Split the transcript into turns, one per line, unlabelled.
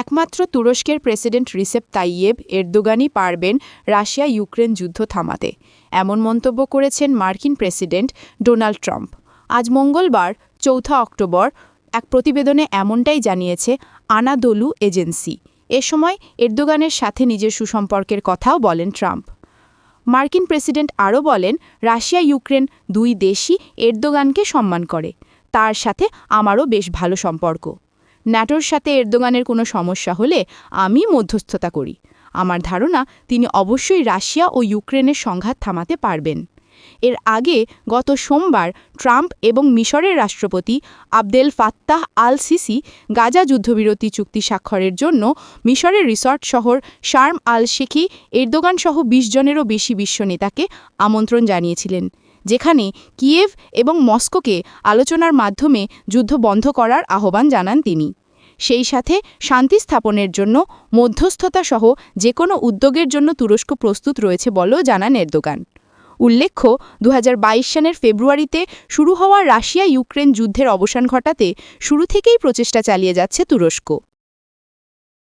একমাত্র তুরস্কের president Recep Tayyip এরদোগানই পারবেন রাশিয়া ইউক্রেন যুদ্ধ থামাতে, এমন মন্তব্য করেছেন মার্কিন প্রেসিডেন্ট ডোনাল্ড ট্রাম্প। আজ মঙ্গলবার, চৌঠা অক্টোবর, এক প্রতিবেদনে এমনটাই জানিয়েছে আনাদোলু এজেন্সি। এ সময় এরদোগানের সাথে নিজের সুসম্পর্কের কথাও বলেন ট্রাম্প। মার্কিন প্রেসিডেন্ট আরও বলেন রাশিয়া ইউক্রেন দুই দেশই এরদোগানকে সম্মান করে। তার সাথে আমারও বেশ ভালো সম্পর্ক। ন্যাটোর সাথে এরদোগানের কোনো সমস্যা হলে আমি মধ্যস্থতা করি। আমার ধারণা, তিনি অবশ্যই রাশিয়া ও ইউক্রেনের সংঘাত থামাতে পারবেন। এর আগে গত সোমবার ট্রাম্প এবং মিশরের রাষ্ট্রপতি Abdel Fattah al Sisi Gaza যুদ্ধবিরতি চুক্তি স্বাক্ষরের জন্য মিশরের রিসর্ট শহর শার্ম আল শেখি এরদোগান সহ বিশ জনেরও বেশি বিশ্ব নেতাকে আমন্ত্রণ জানিয়েছিলেন, যেখানে কিয়েভ এবং মস্কোকে আলোচনার মাধ্যমে যুদ্ধ বন্ধ করার আহ্বান জানান তিনি। সেই সাথে শান্তি স্থাপনের জন্য মধ্যস্থতা সহ যে কোনো উদ্যোগের জন্য তুরস্ক প্রস্তুত রয়েছে বলেও জানান এরদোগান। উল্লেখ্য দু হাজার বাইশ সালের ফেব্রুয়ারিতে শুরু হওয়া রাশিয়া ইউক্রেন যুদ্ধের অবসান ঘটাতে শুরু থেকেই প্রচেষ্টা চালিয়ে যাচ্ছে তুরস্ক।